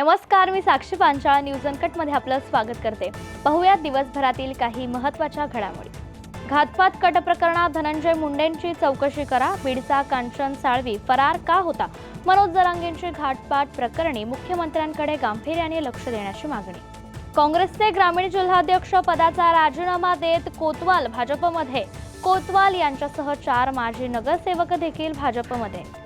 नमस्कार मी साक्षी पांचाळ न्यूजमध्ये आपलं स्वागत करते. पाहुयात दिवसभरातील काही महत्त्वाच्या घडामोडी. घातपात कट प्रकरणात धनंजय मुंडेंची चौकशी करा बीडचा कांचन साळवी फरार का होता? मनोज जरांगेंची घातपात प्रकरणी मुख्यमंत्र्यांकडे गांभीर्याने लक्ष देण्याची मागणी. काँग्रेसचे ग्रामीण जिल्हाध्यक्ष पदाचा राजीनामा देत कोतवाल भाजपमध्ये. कोतवाल यांच्यासह चार माजी नगरसेवक देखील भाजपमध्ये.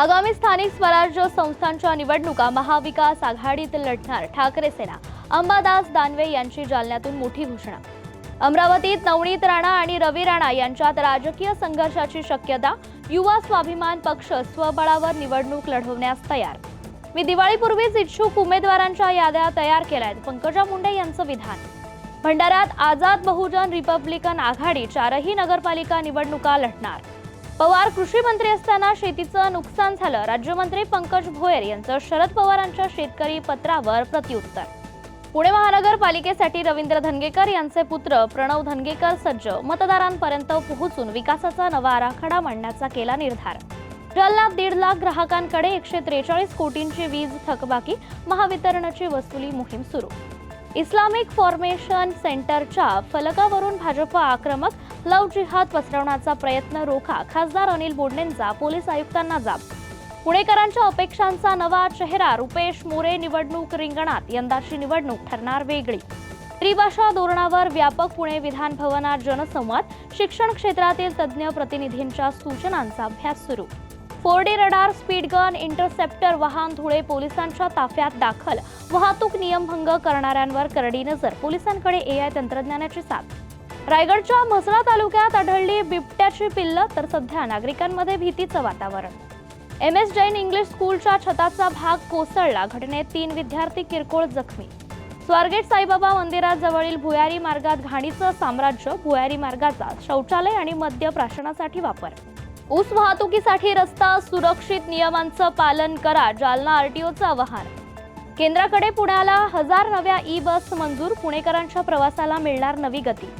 आगामी स्थानिक स्वराज्य संस्थांच्या निवडणुका महाविकास आघाडीत लढणार ठाकरे सेना. अंबादास दानवे यांची जालन्यातून मोठी घोषणा. अमरावतीत नवनीत राणा आणि रवी राणा यांच्यात राजकीय संघर्षाची शक्यता युवा स्वाभिमान पक्ष स्वबळावर निवडणूक लढवण्यास तयार. मी दिवाळीपूर्वीच इच्छुक उमेदवारांच्या याद्या तयार केल्या आहेत पंकजा मुंडे यांचं विधान. भंडाऱ्यात आझाद बहुजन रिपब्लिकन आघाडी चारही नगरपालिका निवडणुका लढणार. पवार कृषी मंत्री असताना शेतीचं नुकसान झालं. राज्यमंत्री पंकज भोयर यांचं शरद पवारांच्या शेतकरी पत्रावर प्रत्युत्तर. पुणे महानगरपालिकेसाठी रवींद्र धनगेकर यांचे पुत्र प्रणव धनगेकर सज्ज मतदारांपर्यंत पोहोचून विकासाचा नवा आराखडा मांडण्याचा केला निर्धार. जालन्यात दीड लाख ग्राहकांकडे एकशे त्रेचाळीस कोटींची वीज थकबाकी महावितरणाची वसुली मोहीम सुरू. इस्लामिक फॉर्मेशन सेंटरच्या फलकावरून भाजप आक्रमक लव जिहाद पसरवण्याचा प्रयत्न रोखा खासदार अनिल बोंडेंचा पोलीस आयुक्तांना जाब. पुणेकरांच्या अपेक्षांचा नवा चेहरा रुपेश मोरे निवडणूक रिंगणात यंदाची निवडणूक ठरणार वेगळी. त्रिभाषा धोरणावर व्यापक पुणे विधान भवनात जनसंवाद शिक्षण क्षेत्रातील तज्ज्ञ प्रतिनिधींच्या सूचनांचा अभ्यास सुरू. फोर रडार स्पीडगन इंटरसेप्टर वाहन धुळे पोलिसांच्या ताफ्यात दाखल. वाहतूक नियमभंग करणाऱ्यांवर करडी नजर. पोलिसांकडे एआय तंत्रज्ञानाची साथ. रायगडच्या म्हसळा तालुक्यात आढळली बिबट्याची पिल्ल तर सध्या नागरिकांमध्ये भीतीचं वातावरण. एम एस जैन इंग्लिश स्कूलच्या छताचा भाग कोसळला. घटनेत तीन विद्यार्थी किरकोळ जखमी. स्वारगेट साईबाबा मंदिराजवळील भुयारी मार्गात घाणीचं साम्राज्य भुयारी मार्गाचा शौचालय आणि मद्य प्राशनासाठी वापर. ऊस वाहतुकीसाठी रस्ता सुरक्षित नियमांचं पालन करा जालना आरटीओचं आवाहन. केंद्राकडे पुण्याला हजार नव्या ई बस मंजूर पुणेकरांच्या प्रवासाला मिळणार नवी गती.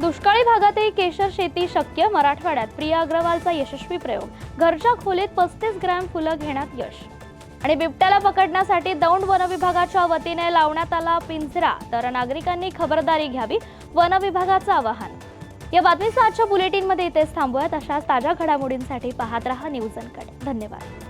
दुष्काळी भागातही केशर शेती शक्य मराठवाड्यात प्रिया अग्रवालचा यशस्वी प्रयोग. घरच्या खोलीत पस्तीस ग्रॅम फुलं घेण्यात यश. आणि बिबट्याला पकडण्यासाठी दौंड वन विभागाच्या वतीने लावण्यात आला पिंजरा तर नागरिकांनी खबरदारी घ्यावी वन विभागाचं आवाहन. या बातमीचा आजच्या बुलेटिनमध्ये इथेच थांबूयात. अशाच ताज्या घडामोडींसाठी पाहत रहा न्यूज अनकट. धन्यवाद.